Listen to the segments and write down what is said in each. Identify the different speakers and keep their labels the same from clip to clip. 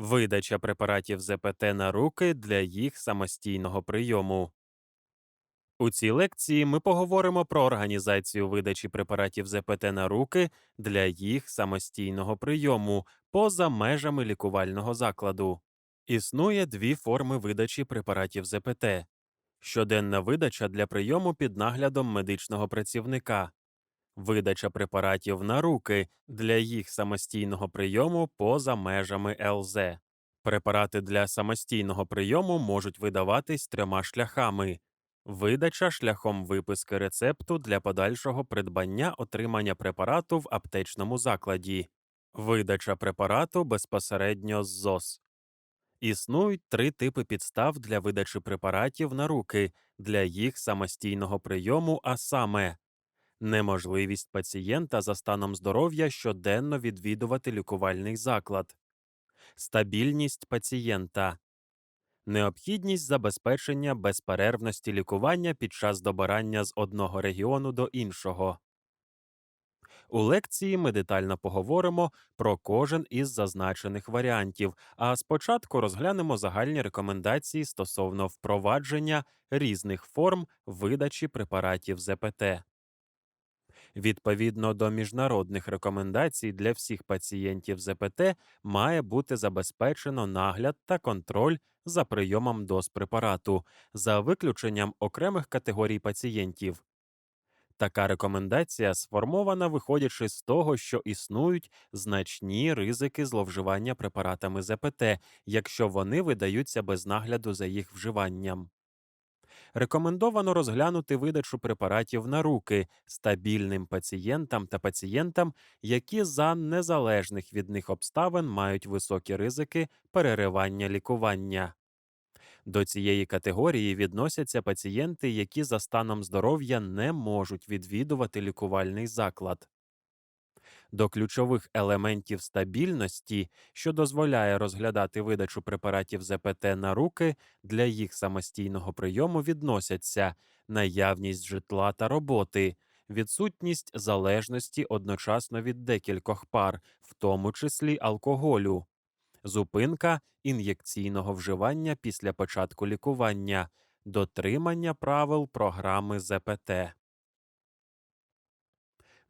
Speaker 1: Видача препаратів ЗПТ на руки для їх самостійного прийому. У цій лекції ми поговоримо про організацію видачі препаратів ЗПТ на руки для їх самостійного прийому поза межами лікувального закладу. Існує дві форми видачі препаратів ЗПТ: щоденна видача для прийому під наглядом медичного працівника, видача препаратів на руки для їх самостійного прийому поза межами ЛЗ. Препарати для самостійного прийому можуть видаватись трьома шляхами. Видача шляхом виписки рецепту для подальшого придбання отримання препарату в аптечному закладі, видача препарату безпосередньо з ЗОЗ. Існують три типи підстав для видачі препаратів на руки для їх самостійного прийому, а саме неможливість пацієнта за станом здоров'я щоденно відвідувати лікувальний заклад, стабільність пацієнта, необхідність забезпечення безперервності лікування під час добирання з одного регіону до іншого. У лекції ми детально поговоримо про кожен із зазначених варіантів, а спочатку розглянемо загальні рекомендації стосовно впровадження різних форм видачі препаратів ЗПТ. Відповідно до міжнародних рекомендацій для всіх пацієнтів ЗПТ має бути забезпечено нагляд та контроль за прийомом доз препарату, за виключенням окремих категорій пацієнтів. Така рекомендація сформована виходячи з того, що існують значні ризики зловживання препаратами ЗПТ, якщо вони видаються без нагляду за їх вживанням. Рекомендовано розглянути видачу препаратів на руки стабільним пацієнтам та пацієнтам, які за незалежних від них обставин мають високі ризики переривання лікування. До цієї категорії відносяться пацієнти, які за станом здоров'я не можуть відвідувати лікувальний заклад. До ключових елементів стабільності, що дозволяє розглядати видачу препаратів ЗПТ на руки для їх самостійного прийому, відносяться наявність житла та роботи, відсутність залежності одночасно від декількох пар, в тому числі алкоголю, зупинка ін'єкційного вживання після початку лікування, дотримання правил програми ЗПТ.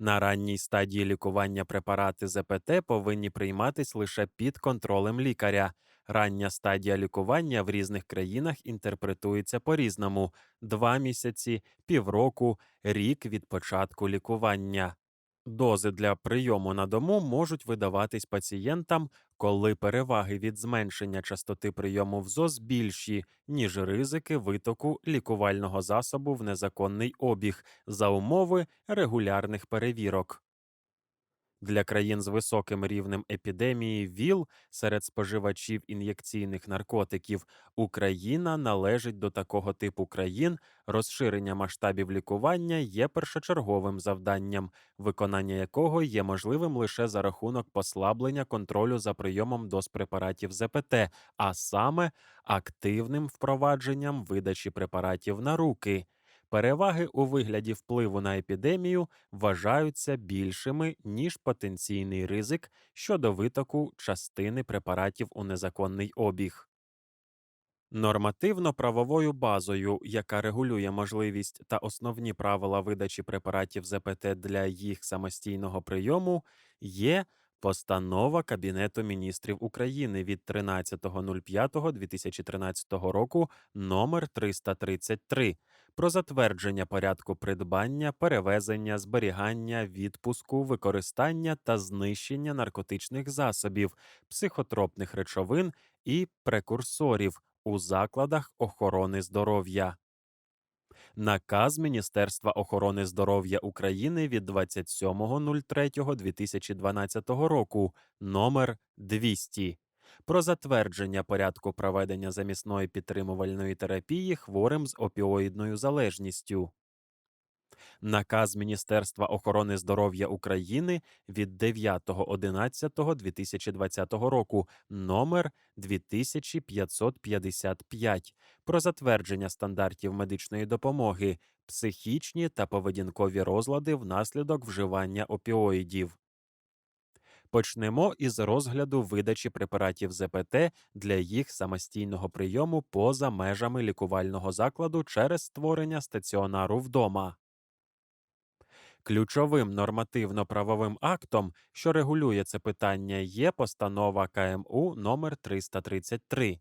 Speaker 1: На ранній стадії лікування препарати ЗПТ повинні прийматись лише під контролем лікаря. Рання стадія лікування в різних країнах інтерпретується по-різному: два місяці, півроку, рік від початку лікування. Дози для прийому на дому можуть видаватись пацієнтам, коли переваги від зменшення частоти прийому в ЗОЗ більші, ніж ризики витоку лікувального засобу в незаконний обіг за умови регулярних перевірок. Для країн з високим рівнем епідемії ВІЛ серед споживачів ін'єкційних наркотиків Україна належить до такого типу країн, розширення масштабів лікування є першочерговим завданням, виконання якого є можливим лише за рахунок послаблення контролю за прийомом доз препаратів ЗПТ, а саме активним впровадженням видачі препаратів на руки. Переваги у вигляді впливу на епідемію вважаються більшими, ніж потенційний ризик щодо витоку частини препаратів у незаконний обіг. Нормативно-правовою базою, яка регулює можливість та основні правила видачі препаратів ЗПТ для їх самостійного прийому, є Постанова Кабінету міністрів України від 13.05.2013 року номер 333 про затвердження порядку придбання, перевезення, зберігання, відпуску, використання та знищення наркотичних засобів, психотропних речовин і прекурсорів у закладах охорони здоров'я. Наказ Міністерства охорони здоров'я України від 27.03.2012 року номер 200 про затвердження порядку проведення замісної підтримувальної терапії хворим з опіоїдною залежністю. Наказ Міністерства охорони здоров'я України від 9.11.2020 року номер 2555 про затвердження стандартів медичної допомоги, психічні та поведінкові розлади внаслідок вживання опіоїдів. Почнемо із розгляду видачі препаратів ЗПТ для їх самостійного прийому поза межами лікувального закладу через створення стаціонару вдома. Ключовим нормативно-правовим актом, що регулює це питання, є постанова КМУ номер 333.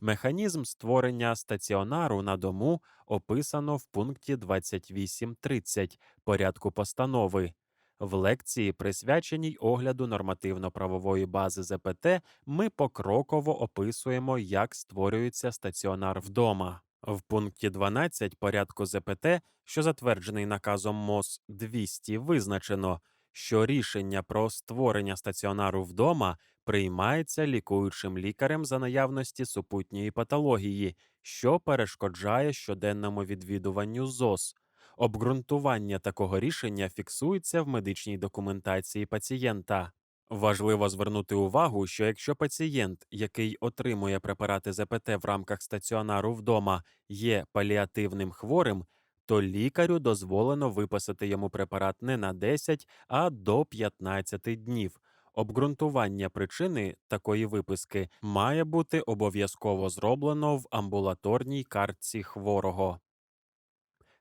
Speaker 1: Механізм створення стаціонару на дому описано в пункті 28.30 порядку постанови. В лекції, присвяченій огляду нормативно-правової бази ЗПТ, ми покроково описуємо, як створюється стаціонар вдома. В пункті 12 порядку ЗПТ, що затверджений наказом МОЗ 200, визначено, що рішення про створення стаціонару вдома приймається лікуючим лікарем за наявності супутньої патології, що перешкоджає щоденному відвідуванню ЗОЗ. Обґрунтування такого рішення фіксується в медичній документації пацієнта. Важливо звернути увагу, що якщо пацієнт, який отримує препарати ЗПТ в рамках стаціонару вдома, є паліативним хворим, то лікарю дозволено виписати йому препарат не на 10, а до 15 днів. Обґрунтування причини такої виписки має бути обов'язково зроблено в амбулаторній картці хворого.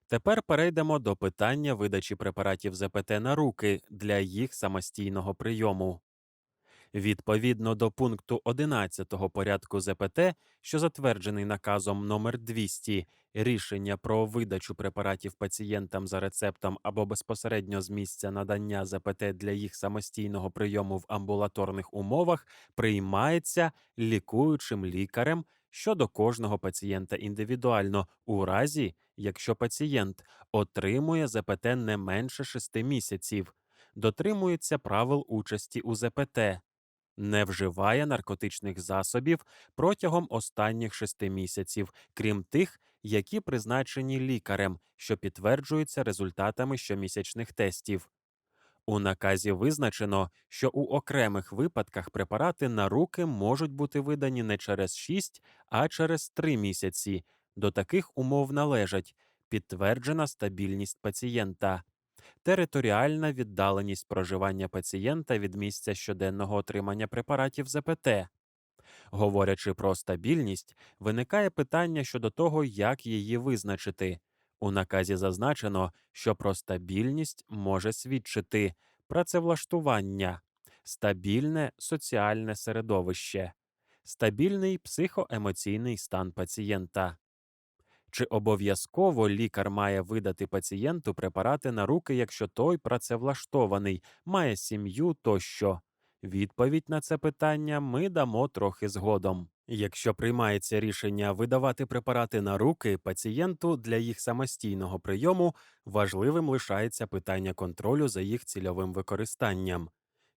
Speaker 1: Тепер перейдемо до питання видачі препаратів ЗПТ на руки для їх самостійного прийому. Відповідно до пункту 11 порядку ЗПТ, що затверджений наказом номер 200, рішення про видачу препаратів пацієнтам за рецептом або безпосередньо з місця надання ЗПТ для їх самостійного прийому в амбулаторних умовах приймається лікуючим лікарем щодо кожного пацієнта індивідуально, у разі, якщо пацієнт отримує ЗПТ не менше 6 місяців, дотримується правил участі у ЗПТ не вживає наркотичних засобів протягом останніх шести місяців, крім тих, які призначені лікарем, що підтверджуються результатами щомісячних тестів. У наказі визначено, що у окремих випадках препарати на руки можуть бути видані не через 6, а через 3 місяці. До таких умов належать підтверджена стабільність пацієнта, територіальна віддаленість проживання пацієнта від місця щоденного отримання препаратів ЗПТ. Говорячи про стабільність, виникає питання щодо того, як її визначити. У наказі зазначено, що про стабільність може свідчити працевлаштування, стабільне соціальне середовище, стабільний психоемоційний стан пацієнта. Чи обов'язково лікар має видати пацієнту препарати на руки, якщо той працевлаштований, має сім'ю тощо? Відповідь на це питання ми дамо трохи згодом. Якщо приймається рішення видавати препарати на руки пацієнту для їх самостійного прийому, важливим лишається питання контролю за їх цільовим використанням.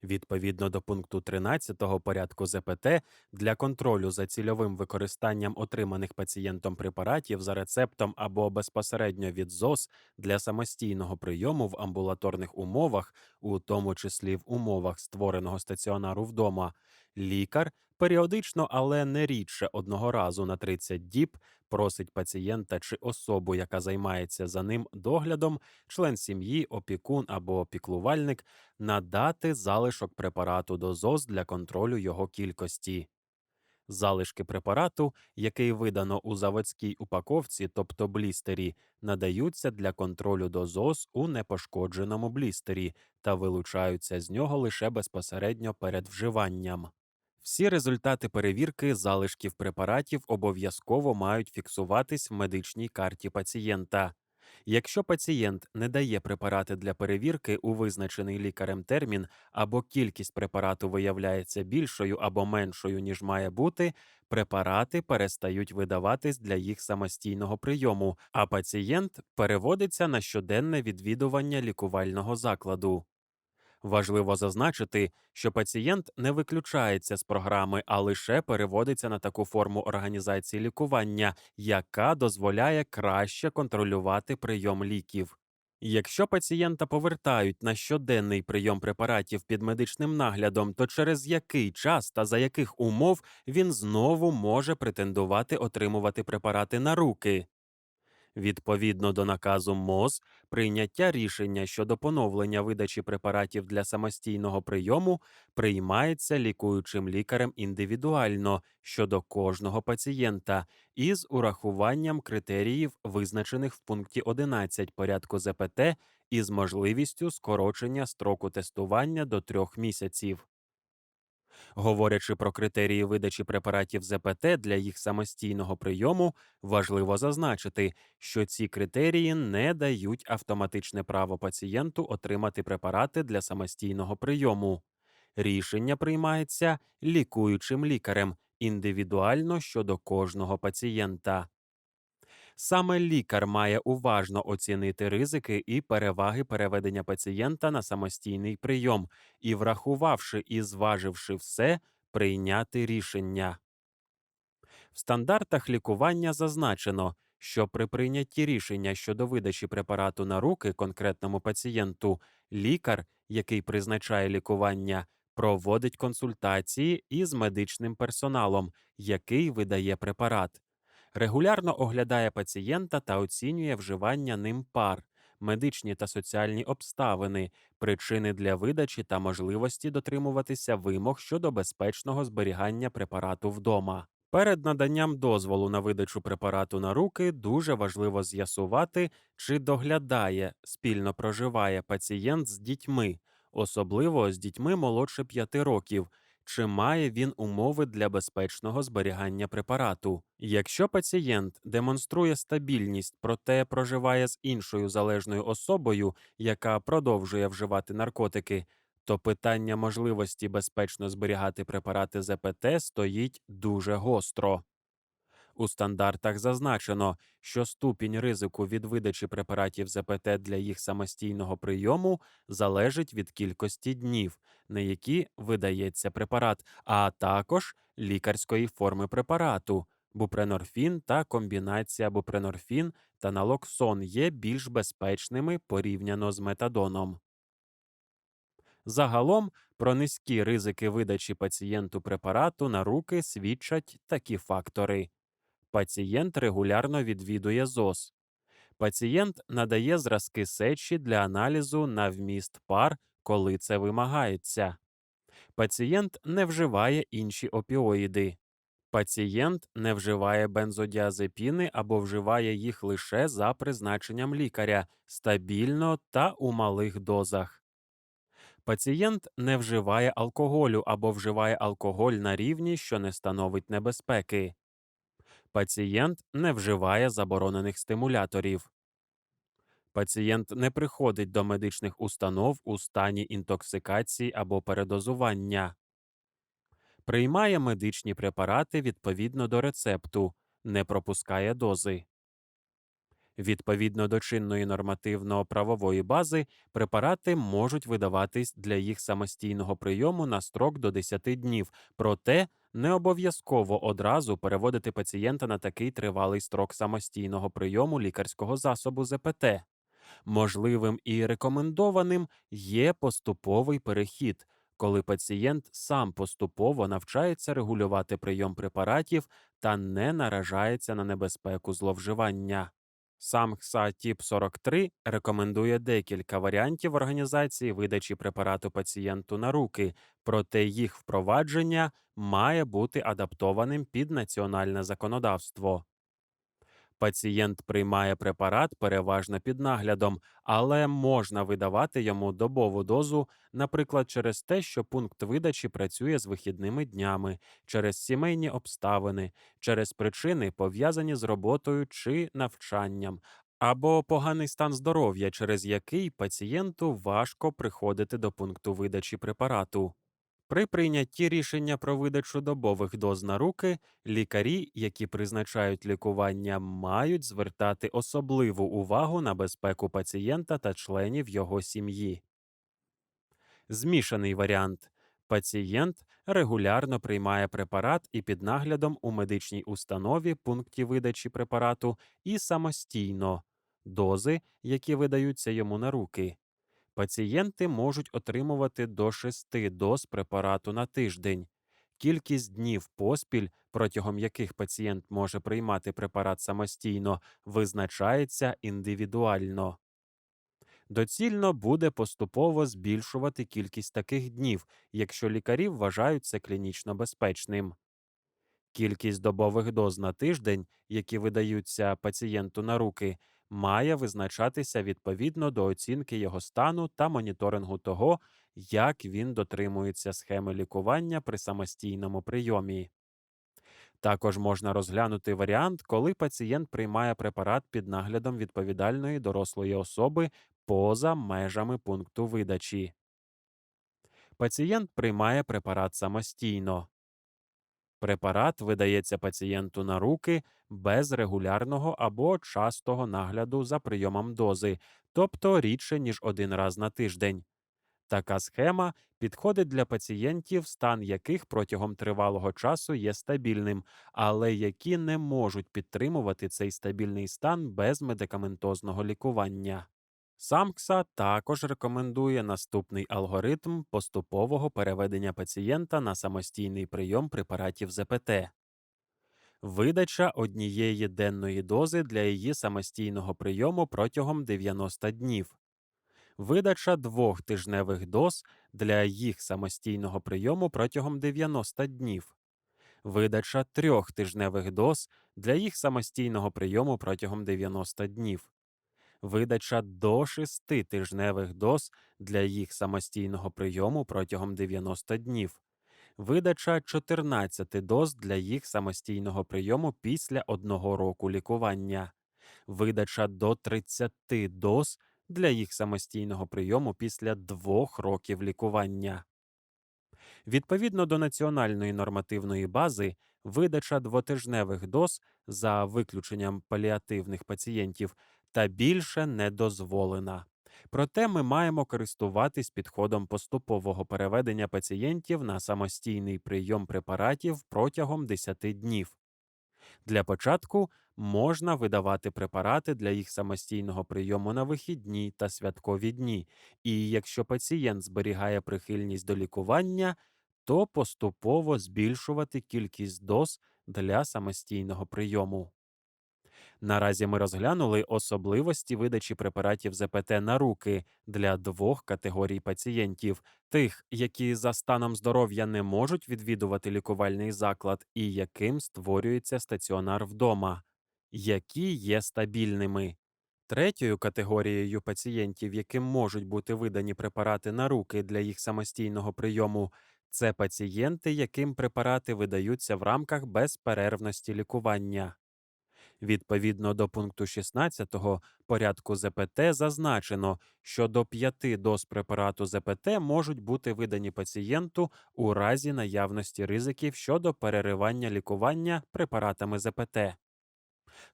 Speaker 1: Відповідно до пункту 13 порядку ЗПТ для контролю за цільовим використанням отриманих пацієнтом препаратів за рецептом або безпосередньо від ЗОЗ для самостійного прийому в амбулаторних умовах, у тому числі в умовах створеного стаціонару вдома, лікар періодично, але не рідше одного разу на 30 діб просить пацієнта чи особу, яка займається за ним доглядом, член сім'ї, опікун або піклувальник, надати залишок препарату до ЗОЗ для контролю його кількості. Залишки препарату, який видано у заводській упаковці, тобто блістері, надаються для контролю до ЗОЗ у непошкодженому блістері та вилучаються з нього лише безпосередньо перед вживанням. Всі результати перевірки залишків препаратів обов'язково мають фіксуватись в медичній карті пацієнта. Якщо пацієнт не дає препарати для перевірки у визначений лікарем термін, або кількість препарату виявляється більшою або меншою, ніж має бути, препарати перестають видаватись для їх самостійного прийому, а пацієнт переводиться на щоденне відвідування лікувального закладу. Важливо зазначити, що пацієнт не виключається з програми, а лише переводиться на таку форму організації лікування, яка дозволяє краще контролювати прийом ліків. Якщо пацієнта повертають на щоденний прийом препаратів під медичним наглядом, то через який час та за яких умов він знову може претендувати отримувати препарати на руки? Відповідно до наказу МОЗ, прийняття рішення щодо поновлення видачі препаратів для самостійного прийому приймається лікуючим лікарем індивідуально щодо кожного пацієнта із урахуванням критеріїв, визначених в пункті 11 порядку ЗПТ, із можливістю скорочення строку тестування до трьох місяців. Говорячи про критерії видачі препаратів ЗПТ для їх самостійного прийому, важливо зазначити, що ці критерії не дають автоматичне право пацієнту отримати препарати для самостійного прийому. Рішення приймається лікуючим лікарем індивідуально щодо кожного пацієнта. Саме лікар має уважно оцінити ризики і переваги переведення пацієнта на самостійний прийом і, врахувавши і зваживши все, прийняти рішення. В стандартах лікування зазначено, що при прийнятті рішення щодо видачі препарату на руки конкретному пацієнту, лікар, який призначає лікування, проводить консультації із медичним персоналом, який видає препарат регулярно оглядає пацієнта та оцінює вживання ним пар, медичні та соціальні обставини, причини для видачі та можливості дотримуватися вимог щодо безпечного зберігання препарату вдома. Перед наданням дозволу на видачу препарату на руки дуже важливо з'ясувати, чи доглядає спільно проживає пацієнт з дітьми, особливо з дітьми молодше 5 років, чи має він умови для безпечного зберігання препарату. Якщо пацієнт демонструє стабільність, проте проживає з іншою залежною особою, яка продовжує вживати наркотики, то питання можливості безпечно зберігати препарати ЗПТ стоїть дуже гостро. У стандартах зазначено, що ступінь ризику від видачі препаратів ЗПТ для їх самостійного прийому залежить від кількості днів, на які видається препарат, а також лікарської форми препарату. Бупренорфін та комбінація бупренорфін та налоксон є більш безпечними порівняно з метадоном. Загалом про низькі ризики видачі пацієнту препарату на руки свідчать такі фактори. Пацієнт регулярно відвідує ЗОС. Пацієнт надає зразки сечі для аналізу на вміст пар, коли це вимагається. Пацієнт не вживає інші опіоїди. Пацієнт не вживає бензодіазепіни або вживає їх лише за призначенням лікаря стабільно та у малих дозах. Пацієнт не вживає алкоголю або вживає алкоголь на рівні, що не становить небезпеки. Пацієнт не вживає заборонених стимуляторів. Пацієнт не приходить до медичних установ у стані інтоксикації або передозування. Приймає медичні препарати відповідно до рецепту, не пропускає дози. Відповідно до чинної нормативно-правової бази, препарати можуть видаватись для їх самостійного прийому на строк до 10 днів, проте не обов'язково одразу переводити пацієнта на такий тривалий строк самостійного прийому лікарського засобу ЗПТ. Можливим і рекомендованим є поступовий перехід, коли пацієнт сам поступово навчається регулювати прийом препаратів та не наражається на небезпеку зловживання. Сам ХСА Тіп 43 рекомендує декілька варіантів організації видачі препарату пацієнту на руки, проте їх впровадження має бути адаптованим під національне законодавство. Пацієнт приймає препарат переважно під наглядом, але можна видавати йому добову дозу, наприклад, через те, що пункт видачі працює з вихідними днями, через сімейні обставини, через причини, пов'язані з роботою чи навчанням, або поганий стан здоров'я, через який пацієнту важко приходити до пункту видачі препарату. При прийнятті рішення про видачу добових доз на руки лікарі, які призначають лікування, мають звертати особливу увагу на безпеку пацієнта та членів його сім'ї. Змішаний варіант. Пацієнт регулярно приймає препарат і під наглядом у медичній установі пункті видачі препарату і самостійно дози, які видаються йому на руки. Пацієнти можуть отримувати до 6 доз препарату на тиждень. Кількість днів поспіль, протягом яких пацієнт може приймати препарат самостійно, визначається індивідуально. Доцільно буде поступово збільшувати кількість таких днів, якщо лікарі вважають це клінічно безпечним. Кількість добових доз на тиждень, які видаються пацієнту на руки, має визначатися відповідно до оцінки його стану та моніторингу того, як він дотримується схеми лікування при самостійному прийомі. Також можна розглянути варіант, коли пацієнт приймає препарат під наглядом відповідальної дорослої особи поза межами пункту видачі. Пацієнт приймає препарат самостійно. Препарат видається пацієнту на руки без регулярного або частого нагляду за прийомом дози, тобто рідше ніж один раз на тиждень. Така схема підходить для пацієнтів, стан яких протягом тривалого часу є стабільним, але які не можуть підтримувати цей стабільний стан без медикаментозного лікування. Самкса також рекомендує наступний алгоритм поступового переведення пацієнта на самостійний прийом препаратів ЗПТ. Видача однієї денної дози для її самостійного прийому протягом 90 днів. Видача двох тижневих доз для їх самостійного прийому протягом 90 днів. Видача трьох тижневих доз для їх самостійного прийому протягом 90 днів. Видача до 6 тижневих доз для їх самостійного прийому протягом 90 днів. Видача 14 доз для їх самостійного прийому після одного року лікування. Видача до 30 доз для їх самостійного прийому після двох років лікування. Відповідно до національної нормативної бази, видача двотижневих доз за виключенням паліативних пацієнтів та більше не дозволена. Проте ми маємо користуватись підходом поступового переведення пацієнтів на самостійний прийом препаратів протягом 10 днів. Для початку можна видавати препарати для їх самостійного прийому на вихідні та святкові дні, і якщо пацієнт зберігає прихильність до лікування, то поступово збільшувати кількість доз для самостійного прийому. Наразі ми розглянули особливості видачі препаратів ЗПТ на руки для двох категорій пацієнтів: тих, які за станом здоров'я не можуть відвідувати лікувальний заклад, і яким створюється стаціонар вдома, які є стабільними. Третьою категорією пацієнтів, яким можуть бути видані препарати на руки для їх самостійного прийому, це пацієнти, яким препарати видаються в рамках безперервності лікування. Відповідно до пункту 16 порядку ЗПТ зазначено, що до 5 доз препарату ЗПТ можуть бути видані пацієнту у разі наявності ризиків щодо переривання лікування препаратами ЗПТ.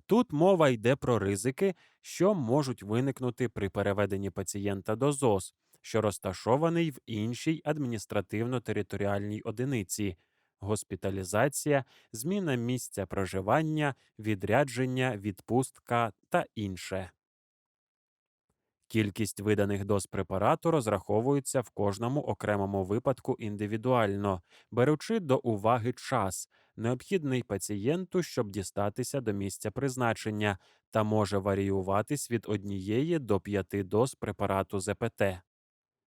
Speaker 1: Тут мова йде про ризики, що можуть виникнути при переведенні пацієнта до ЗОЗ, що розташований в іншій адміністративно-територіальній одиниці, госпіталізація, зміна місця проживання, відрядження, відпустка та інше. Кількість виданих доз препарату розраховується в кожному окремому випадку індивідуально, беручи до уваги час, необхідний пацієнту, щоб дістатися до місця призначення, та може варіюватись від однієї до п'яти доз препарату ЗПТ.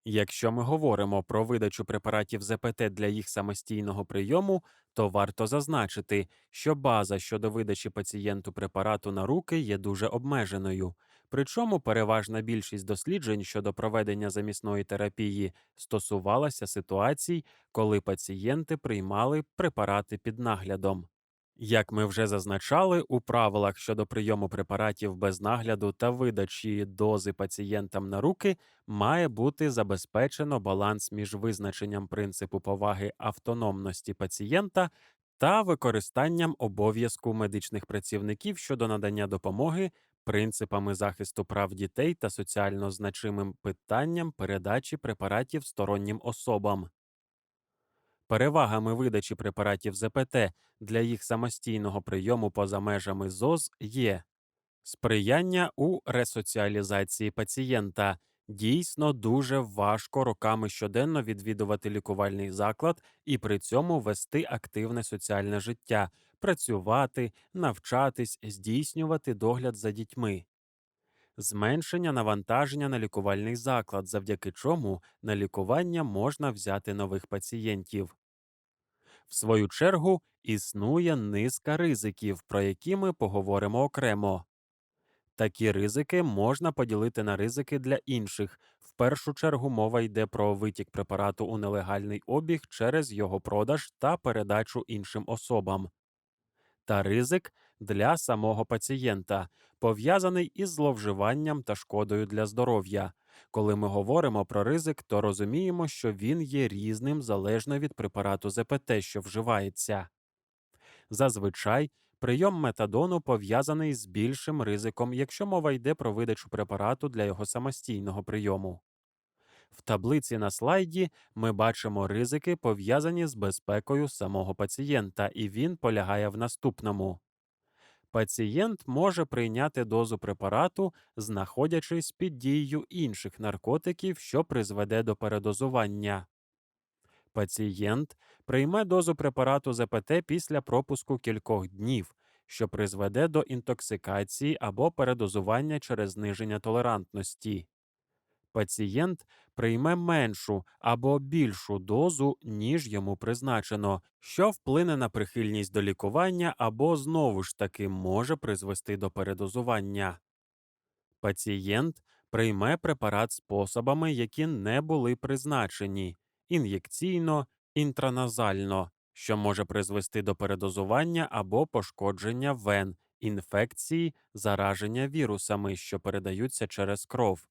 Speaker 1: Якщо ми говоримо про видачу препаратів ЗПТ для їх самостійного прийому, то варто зазначити, що база щодо видачі пацієнту препарату на руки є дуже обмеженою. Причому переважна більшість досліджень щодо проведення замісної терапії стосувалася ситуацій, коли пацієнти приймали препарати під наглядом. Як ми вже зазначали, у правилах щодо прийому препаратів без нагляду та видачі дози пацієнтам на руки має бути забезпечено баланс між визначенням принципу поваги автономності пацієнта та використанням обов'язку медичних працівників щодо надання допомоги, принципами захисту прав дітей та соціально значимим питанням передачі препаратів стороннім особам. Перевагами видачі препаратів ЗПТ для їх самостійного прийому поза межами ЗОЗ є сприяння у ресоціалізації пацієнта, Дійсно, дуже важко роками щоденно відвідувати лікувальний заклад і при цьому вести активне соціальне життя, працювати, навчатись, здійснювати догляд за дітьми. Зменшення навантаження на лікувальний заклад, завдяки чому на лікування можна взяти нових пацієнтів. В свою чергу, існує низка ризиків, про які ми поговоримо окремо. Такі ризики можна поділити на ризики для інших. В першу чергу мова йде про витік препарату у нелегальний обіг через його продаж та передачу іншим особам. Та ризик для самого пацієнта, пов'язаний із зловживанням та шкодою для здоров'я. Коли ми говоримо про ризик, то розуміємо, що він є різним залежно від препарату ЗПТ, що вживається. Зазвичай прийом метадону пов'язаний з більшим ризиком, якщо мова йде про видачу препарату для його самостійного прийому. В таблиці на слайді ми бачимо ризики, пов'язані з безпекою самого пацієнта, і він полягає в наступному. Пацієнт може прийняти дозу препарату, знаходячись під дією інших наркотиків, що призведе до передозування. Пацієнт прийме дозу препарату ЗПТ після пропуску кількох днів, що призведе до інтоксикації або передозування через зниження толерантності. Пацієнт прийме меншу або більшу дозу, ніж йому призначено, що вплине на прихильність до лікування або знову ж таки може призвести до передозування. Пацієнт прийме препарат способами, які не були призначені ін'єкційно, інтраназально, що може призвести до передозування або пошкодження вен, інфекції, зараження вірусами, що передаються через кров.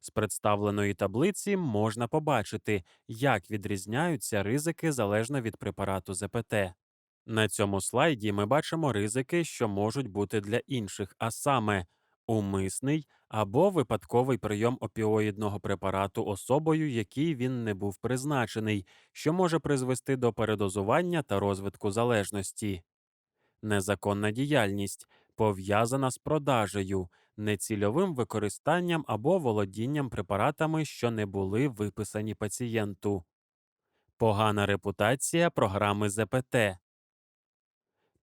Speaker 1: З представленої таблиці можна побачити, як відрізняються ризики залежно від препарату ЗПТ. На цьому слайді ми бачимо ризики, що можуть бути для інших, а саме умисний або випадковий прийом опіоїдного препарату особою, який він не був призначений, що може призвести до передозування та розвитку залежності. Незаконна діяльність пов'язана з продажею, нецільовим використанням або володінням препаратами, що не були виписані пацієнту. Погана репутація програми ЗПТ.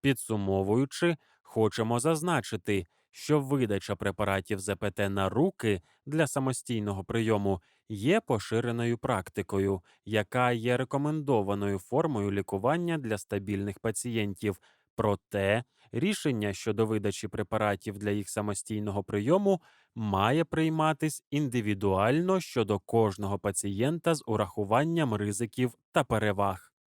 Speaker 1: Підсумовуючи, хочемо зазначити, що видача препаратів ЗПТ на руки для самостійного прийому є поширеною практикою, яка є рекомендованою формою лікування для стабільних пацієнтів. Проте рішення щодо видачі препаратів для їх самостійного прийому має прийматись індивідуально щодо кожного пацієнта з урахуванням ризиків та переваг.